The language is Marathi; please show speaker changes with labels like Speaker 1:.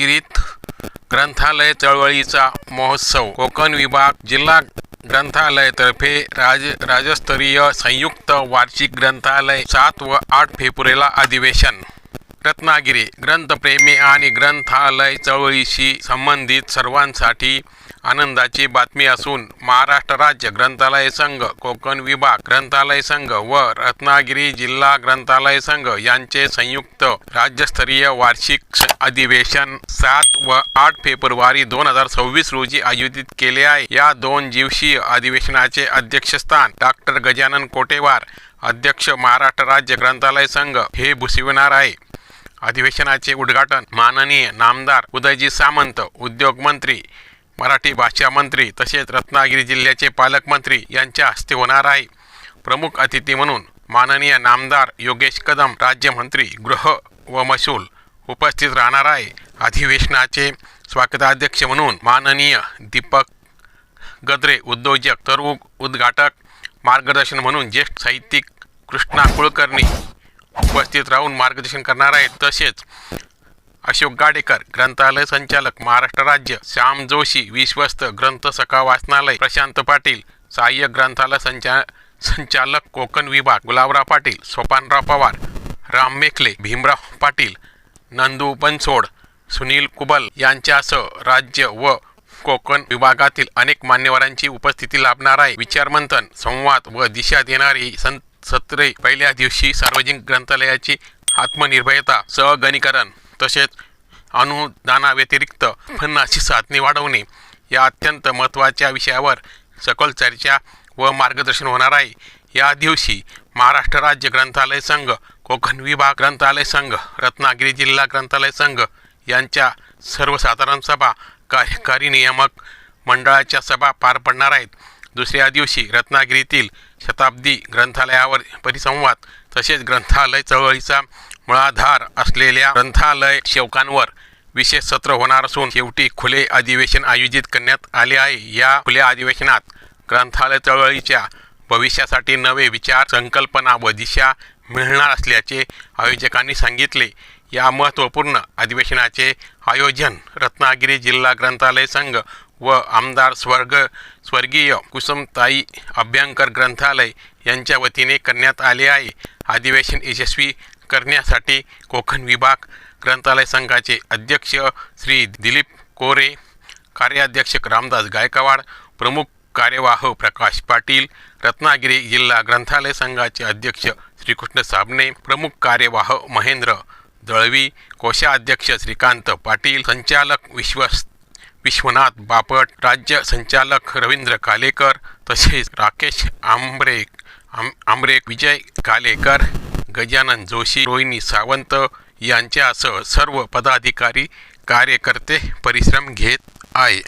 Speaker 1: रत्नागिरीत ग्रंथालय चळवळीचा महोत्सव कोकण विभाग जिल्हा ग्रंथालयतर्फे राज राज्यस्तरीय संयुक्त वार्षिक ग्रंथालय सात व आठ फेब्रुवारीला अधिवेशन. रत्नागिरी ग्रंथप्रेमी आणि ग्रंथालय चळवळीशी संबंधित सर्वांसाठी आनंदाची बातमी असून महाराष्ट्र राज्य ग्रंथालय संघ कोकण विभाग ग्रंथालय संघ व रत्नागिरी जिल्हा ग्रंथालय संघ यांचे संयुक्त राज्यस्तरीय वार्षिक अधिवेशन सात व आठ फेब्रुवारी दोन हजार सव्वीस रोजी आयोजित केले आहे. या दोन दिवसीय अधिवेशनाचे अध्यक्षस्थान डॉक्टर गजानन कोटेवार अध्यक्ष महाराष्ट्र राज्य ग्रंथालय संघ हे भूषविणार आहे. अधिवेशनाचे उद्घाटन माननीय नामदार उदयजी सामंत उद्योग मंत्री मराठी भाषा मंत्री तसेच रत्नागिरी जिल्ह्याचे पालकमंत्री यांच्या हस्ते होणार आहे. प्रमुख अतिथी म्हणून माननीय नामदार योगेश कदम राज्यमंत्री गृह व महसूल उपस्थित राहणार आहे. अधिवेशनाचे स्वागताध्यक्ष म्हणून माननीय दीपक गद्रे उद्योजक तर उद्घाटक मार्गदर्शन म्हणून ज्येष्ठ साहित्यिक कृष्णा कुलकर्णी उपस्थित राहून मार्गदर्शन करणार आहेत. तसेच अशोक गाडेकर ग्रंथालय संचालक महाराष्ट्र राज्य श्याम जोशी विश्वस्त ग्रंथ सखा वाचनालय प्रशांत पाटील सहाय्यक ग्रंथालय संचा संचालक कोकण विभाग गुलाबराव पाटील सोपानराव पवार राम मेखले भीमराव पाटील नंदू बनसोड सुनील कुबल यांच्यासह राज्य व कोकण विभागातील अनेक मान्यवरांची उपस्थिती लाभणार आहे. विचारमंथन संवाद व दिशा देणारी सं सत्रे पहिल्या दिवशी सार्वजनिक ग्रंथालयाची आत्मनिर्भरता सहगणीकरण. तसेच अनुदानाव्यतिरिक्त उत्पन्नाची साधने वाढवणे या अत्यंत महत्त्वाच्या विषयावर सखोल चर्चा व मार्गदर्शन होणार आहे. या दिवशी महाराष्ट्र राज्य ग्रंथालय संघ कोकण विभाग ग्रंथालय संघ रत्नागिरी जिल्हा ग्रंथालय संघ यांच्या सर्वसाधारण सभा कार्यकारी नियामक मंडळाच्या सभा पार पडणार आहेत. दुसऱ्या दिवशी रत्नागिरीतील शताब्दी ग्रंथालयावर परिसंवाद तसेच ग्रंथालय चळवळीचा मुळाधार असलेल्या ग्रंथालय सेवकांवर विशेष सत्र होणार असून शेवटी खुले अधिवेशन आयोजित करण्यात आले आहे. या खुल्या अधिवेशनात ग्रंथालय चळवळीच्या भविष्यासाठी नवे विचार संकल्पना व दिशा मिळणार असल्याचे आयोजकांनी सांगितले. या महत्त्वपूर्ण अधिवेशनाचे आयोजन रत्नागिरी जिल्हा ग्रंथालय संघ व आमदार स्वर्ग स्वर्गीय कुसुमताई अभ्यंकर ग्रंथालय यांच्या वतीने करण्यात आले आहे. अधिवेशन यशस्वी करण्यासाठी कोकण विभाग ग्रंथालय संघाचे अध्यक्ष श्री दिलीप कोरे कार्याध्यक्ष रामदास गायकवाड प्रमुख कार्यवाह प्रकाश पाटील रत्नागिरी जिल्हा ग्रंथालय संघाचे अध्यक्ष श्रीकृष्ण साबणे प्रमुख कार्यवाह महेंद्र दळवी कोषाध्यक्ष श्रीकांत पाटील संचालक विश्वस विश्वनाथ बापट राज्य संचालक रवींद्र कालेकर तसेच राकेश आंबरे आम आंबरे विजय कालेकर गजानन जोशी रोहिणी सावंत यांच्यासह सर्व पदाधिकारी कार्यकर्ते परिश्रम घेत आहे